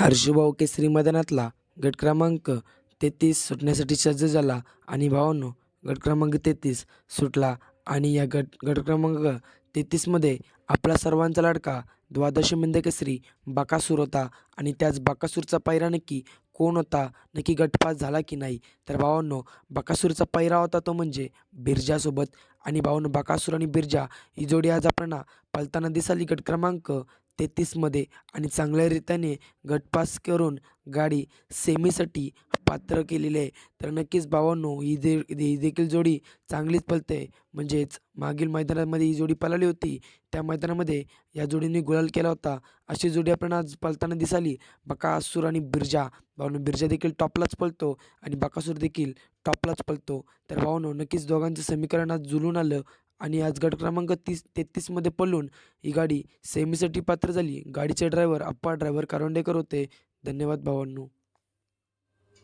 हर्षभाऊ केसरी मैदानातला गट क्रमांक तेहतीस सुटण्यासाठी सज्ज झाला आणि भावांनो गट क्रमांक तेहतीस सुटला आणि या गट गट क्रमांक तेहतीसमध्ये आपला सर्वांचा लाडका द्वादशी मिंद केसरी बाकासूर होता आणि त्याच बाकासूरचा पायरा नक्की कोण होता नक्की गटपास झाला की नाही? तर भावांनो बाकासूरचा पायरा होता तो म्हणजे बिरजासोबत. आणि भावांनो बाकासूर आणि बिरजा ही जोडी आज आपल्याला पलताना दिसाली गट क्रमांक तेहतीसमध्ये आणि चांगल्या रीतीने गटपास करून गाडी सेमीसाठी पात्र केलेली आहे. तर नक्कीच भावांनो ही दे ही देखील जोडी चांगलीच पळते. म्हणजेच मागील मैदानामध्ये ही जोडी पळाली होती. त्या मैदानामध्ये या जोडीने गुलाल केला होता. अशी जोडी आपण आज पळताना दिसाली बकासूर आणि बिरजा. भावांनो बिर्जा देखील टॉपलाच पळतो आणि बकासूर देखील टॉपलाच पळतो. तर भावांनो नक्कीच दोघांचं समीकरण आज जुळून आलं. आणि आज गट क्रमांक तीस तेहतीसमध्ये पळून ही गाडी सेमीसाठी पात्र झाली. गाडीचे ड्रायव्हर अप्पा ड्रायव्हर कारंडेकर होते. धन्यवाद भावांनो.